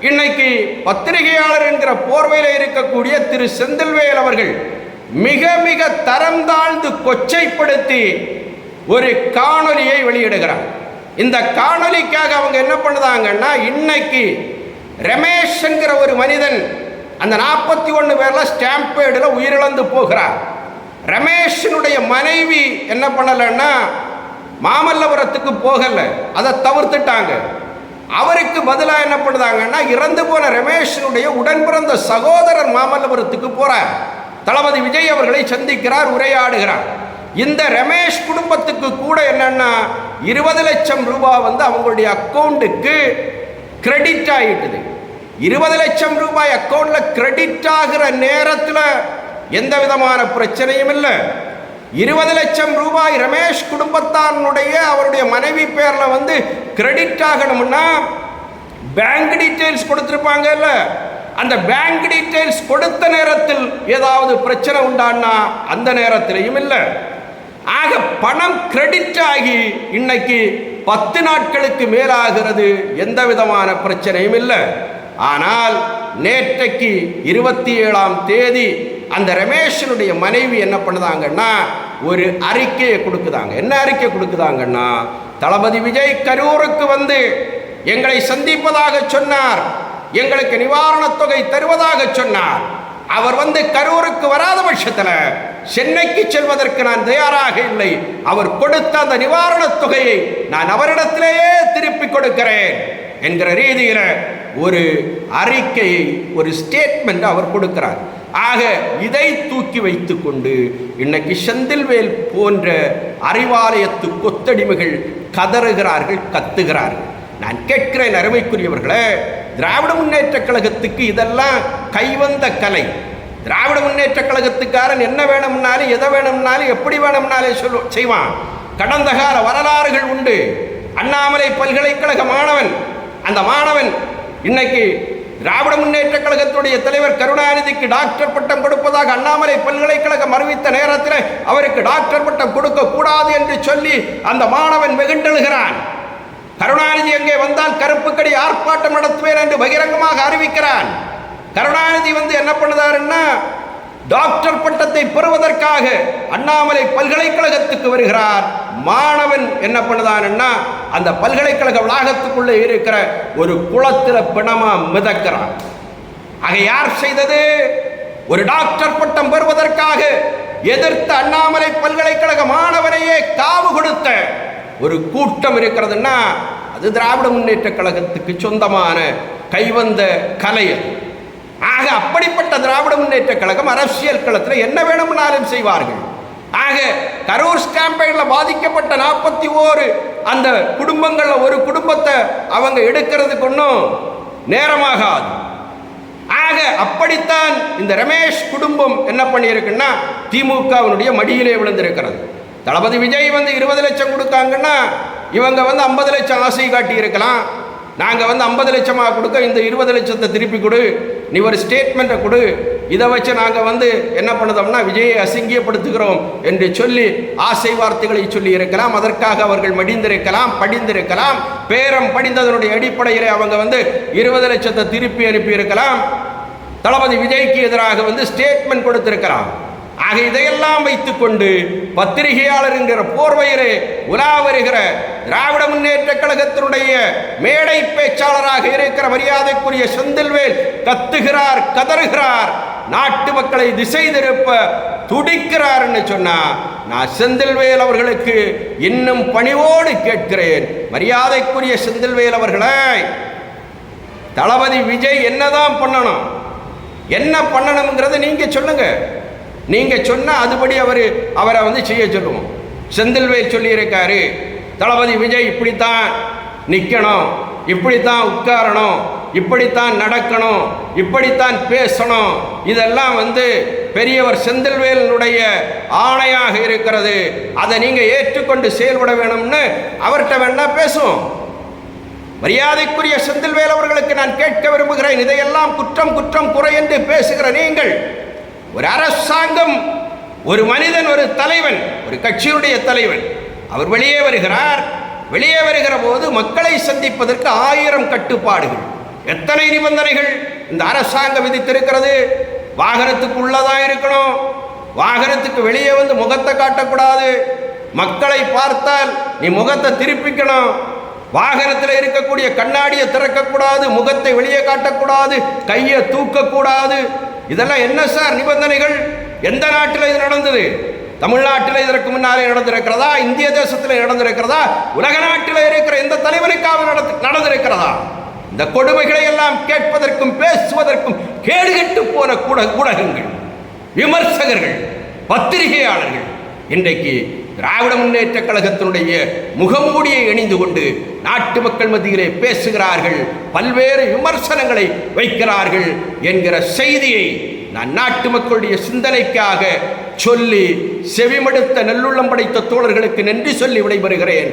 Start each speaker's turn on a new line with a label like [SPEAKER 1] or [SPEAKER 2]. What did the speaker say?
[SPEAKER 1] இன்னைக்கு பத்திரிகையாளர் என்கிற போர்வையில் இருக்கக்கூடிய திரு செந்தில்வேல் அவர்கள் மிக மிக தரம் தாழ்ந்து கொச்சைப்படுத்தி ஒரு காணொலியை வெளியிடுகிறார். இந்த காணொலிக்காக அவங்க என்ன பண்ணுதாங்கன்னா இன்னைக்கு ரமேஷ் என்கிற ஒரு மனிதன் அந்த நாற்பத்தி ஒன்று பேரில் ஸ்டாம்பேடில் உயிரிழந்து போகிறார். ரமேஷனுடைய மனைவி என்ன பண்ணலைன்னா மாமல்லபுரத்துக்கு போகலை. அதை தவிர்த்துட்டாங்க. அவருக்கு பதிலாக என்ன பண்ணுறாங்கன்னா இறந்து போன ரமேஷனுடைய உடன் பிறந்த சகோதரர் மாமல்லபுரத்துக்கு போகிறார் தளபதி விஜய் அவர்களை சந்திக்கிறார் உரையாடுகிறார். இந்த ரமேஷ் குடும்பத்துக்கு கூட என்னன்னா இருபது லட்சம் ரூபாய் வந்து அவங்களுடைய அக்கௌண்ட்டுக்கு கிரெடிட் ஆகிட்டுது இருபது லட்சம் ரூபாய் அக்கௌண்ட்டில் கிரெடிட் ஆகிற நேரத்தில் எந்த விதமான பிரச்சனையும் இல்லை. இருபது லட்சம் ரூபாய் ரமேஷ் குடும்பத்தானுடைய அவருடைய மனைவி பேரில் வந்து கிரெடிட் ஆகணும்னா பேங்க் டீட்டெயில்ஸ் கொடுத்துருப்பாங்கல்ல. அந்த பேங்க் டீட்டெயில்ஸ் கொடுத்த நேரத்தில் ஏதாவது பிரச்சனை உண்டான்னா அந்த நேரத்திலையும் இல்லை. ஆக பணம் கிரெடிட் ஆகி இன்னைக்கு பத்து நாட்களுக்கு மேலாகிறது எந்த விதமான பிரச்சனையும் இல்லை. ஆனால் நேற்றைக்கு இருபத்தி ஏழாம் தேதி அந்த ரமேஷனுடைய மனைவி என்ன பண்ணுதாங்கன்னா ஒரு அறிக்கையை கொடுக்குதாங்க. என்ன அறிக்கை கொடுக்குதாங்கன்னா தளபதி விஜய் கரூருக்கு வந்து எங்களை சந்திப்பதாக சொன்னார். எங்களுக்கு நிவாரணத் தொகை தருவதாக சொன்னார். அவர் வந்து கரூருக்கு வராத பட்சத்தில் சென்னைக்கு செல்வதற்கு நான் தயாராக இல்லை. அவர் கொடுத்த அந்த நிவாரணத் தொகையை நான் அவரிடத்திலேயே திருப்பி கொடுக்கிறேன் என்கிற ரீதியில் ஒரு அறிக்கையை ஒரு ஸ்டேட்மெண்ட் அவர் கொடுக்கிறார். ஆக இதை தூக்கி வைத்துக்கொண்டு இன்னைக்கு செந்தில்வேல் போன்ற அறிவாலயத்து கொத்தடிமைகள் கதறுகிறார்கள் கத்துகிறார்கள். நான் கேட்கிறேன் அருமைக்குரியவர்களே திராவிட முன்னேற்ற கழகத்துக்கு இதெல்லாம் கைவந்த கலை. திராவிட முன்னேற்ற கழகத்துக்காரன் என்ன வேணும்னாலும் எதை வேணும்னாலும் எப்படி வேணும்னாலே சொல்லு செய்வான். கடந்த கால வரலாறுகள் உண்டு. அண்ணாமலை பல்கலைக்கழக மாணவன் அந்த மாணவன் இன்னைக்கு திராவிட முன்னேற்ற கழகத்துடைய தலைவர் கருணாநிதிக்கு டாக்டர் பட்டம் கொடுப்பதாக அண்ணாமலை பல்கலைக்கழகம் அறிவித்த நேரத்தில் அவருக்கு டாக்டர் பட்டம் கொடுக்க கூடாது என்று சொல்லி அந்த மாணவன் வெகுண்டெழுகிறான் கருணாநிதி எங்கே வந்தால் கருப்பு கடி ஆர்ப்பாட்டம் நடத்துவேன் என்று பகிரங்கமாக அறிவிக்கிறான். கருணாநிதி வந்து என்ன பண்ணுதாருன்னா டாக்டர் பட்டத்தை பெறுவதற்காக அண்ணாமலை பல்கலைக்கழகத்துக்கு வருகிறார். மாணவன் என்ன பண்ணுதான்னா அந்த பல்கலைக்கழக வளாகத்துக்குள்ளே இருக்கிற ஒரு குளத்தில் பிணமா மிதக்கிறான். ஆக யார் செய்தது? ஒரு டாக்டர் பட்டம் பெறுவதற்காக எதிர்த்த அண்ணாமலை பல்கலைக்கழக மாணவனையே காவு கொடுத்த ஒரு கூட்டம் இருக்கிறதுன்னா அது திராவிட முன்னேற்ற கழகத்துக்கு சொந்தமான கைவந்த கலை அது. ஆக அப்படிப்பட்ட திராவிட முன்னேற்ற கழகம் அரசியல் களத்தில் என்ன வேணும்னாலும் செய்வார்கள். ஆக கரூர் ஸ்டாம்பைடில் பாதிக்கப்பட்ட நாற்பத்தி ஓரு அந்த குடும்பங்களில் ஒரு குடும்பத்தை அவங்க எடுக்கிறதுக்கு ஒன்றும் நேரமாகாது. ஆக அப்படித்தான் இந்த ரமேஷ் குடும்பம் என்ன பண்ணியிருக்குன்னா திமுகவினுடைய மடியிலே விழுந்திருக்கிறது. தளபதி விஜய் வந்து இருபது லட்சம் கொடுக்காங்கன்னா இவங்க வந்து ஐம்பது லட்சம் ஆசை காட்டி இருக்கலாம் நாங்கள் வந்து ஐம்பது லட்சமாக கொடுக்க இந்த இருபது லட்சத்தை திருப்பி கொடு நீ ஒரு ஸ்டேட்மெண்ட்டை கொடு இதை வச்சு நாங்கள் வந்து என்ன பண்ணுதோம்னா விஜயை அசிங்கியப்படுத்துகிறோம் என்று சொல்லி ஆசை வார்த்தைகளை சொல்லி இருக்கலாம் அதற்காக அவர்கள் மடிந்திருக்கலாம் படிந்திருக்கலாம் பேரம் படிந்ததனுடைய அடிப்படையில் அவங்க வந்து இருபது லட்சத்தை திருப்பி அனுப்பியிருக்கலாம். தளபதி விஜய்க்கு எதிராக வந்து ஸ்டேட்மெண்ட் கொடுத்திருக்கலாம். ஆக இதையெல்லாம் வைத்துக்கொண்டு பத்திரிகையாளர் என்கிற போர்வையிலே உலா வருகிற திராவிட முன்னேற்ற கழகத்தினுடைய மேடை பேச்சாளராக இருக்கிற மரியாதைக்குரிய செந்தில்வேல் கத்துகிறார் கதறுகிறார். நாட்டு மக்களை திசை திருப்ப துடிக்கிறார்னு சொன்னா நான் செந்தில்வேல் அவர்களுக்கு இன்னும் பணிவோடு கேட்கிறேன். மரியாதைக்குரிய செந்தில்வேல் அவர்களே தளபதி விஜய் என்னதான் பண்ணணும்? என்ன பண்ணணுங்கிறத நீங்க சொல்லுங்க. நீங்க சொன்னா அதுபடி அவர் அவரை வந்து செய்ய சொல்லுவோம். செந்தில்வேல் சொல்லியிருக்காரு தளபதி விஜய் இப்படித்தான் நிற்கணும் இப்படித்தான் உட்காரணும் இப்படித்தான் நடக்கணும் இப்படித்தான் பேசணும். இதெல்லாம் வந்து பெரியவர் செந்தில்வேலனுடைய ஆணையாக இருக்கிறது. அதை நீங்க ஏற்றுக்கொண்டு செயல்பட வேணும்னு அவர்கிட்ட வேணா பேசுவோம். மரியாதைக்குரிய செந்தில்வேல் அவர்களுக்கு நான் கேட்க விரும்புகிறேன். இதையெல்லாம் குற்றம் குற்றம் குறை என்று பேசுகிற நீங்கள் ஒரு அரசாங்கம் ஒரு மனிதன் ஒரு தலைவன் ஒரு கட்சியுடைய தலைவன் அவர் வெளியே வருகிறார். வெளியே வருகிற போது மக்களை சந்திப்பதற்கு ஆயிரம் கட்டுப்பாடுகள். எத்தனை நிபந்தனைகள் இந்த அரசாங்கம் விதித்திருக்கிறது? வாகனத்துக்கு உள்ளதாக இருக்கணும்? வாகனத்துக்கு வெளியே வந்து முகத்தை காட்டக்கூடாது. மக்களை பார்த்தால் நீ முகத்தை திருப்பிக்கணும். வாகனத்தில் இருக்கக்கூடிய கண்ணாடியை திறக்கக்கூடாது முகத்தை வெளியே காட்டக்கூடாது கையை தூக்கக்கூடாது. இதெல்லாம் என்ன சார் நிபந்தனைகள்? எந்த நாட்டில் இது நடந்தது? தமிழ்நாட்டில் இதற்கு முன்னாலே நடந்திருக்கிறதா? இந்திய தேசத்தில் நடந்திருக்கிறதா? உலக நாட்டில் இருக்கிற எந்த தலைவனுக்காக நடந்து- நடந்திருக்கிறதா? இந்த கொடுமைகளை எல்லாம் கேட்பதற்கும் பேசுவதற்கும் கேடுகெட்டு போன கூட ஊடகங்கள் விமர்சகர்கள் பத்திரிகையாளர்கள் இன்றைக்கு திராவிட முன்னேற்ற கழகத்தினுடைய முகமூடியை அணிந்து கொண்டு நாட்டு மக்கள் மத்தியிலே பேசுகிறார்கள் பல்வேறு விமர்சனங்களை வைக்கிறார்கள் என்கிற செய்தியை நான் நாட்டு மக்களுடைய சிந்தனைக்காக சொல்லி செவிமடுத்த நல்லுள்ளம் படைத்த தோழர்களுக்கு நன்றி சொல்லி விடைபெறுகிறேன்.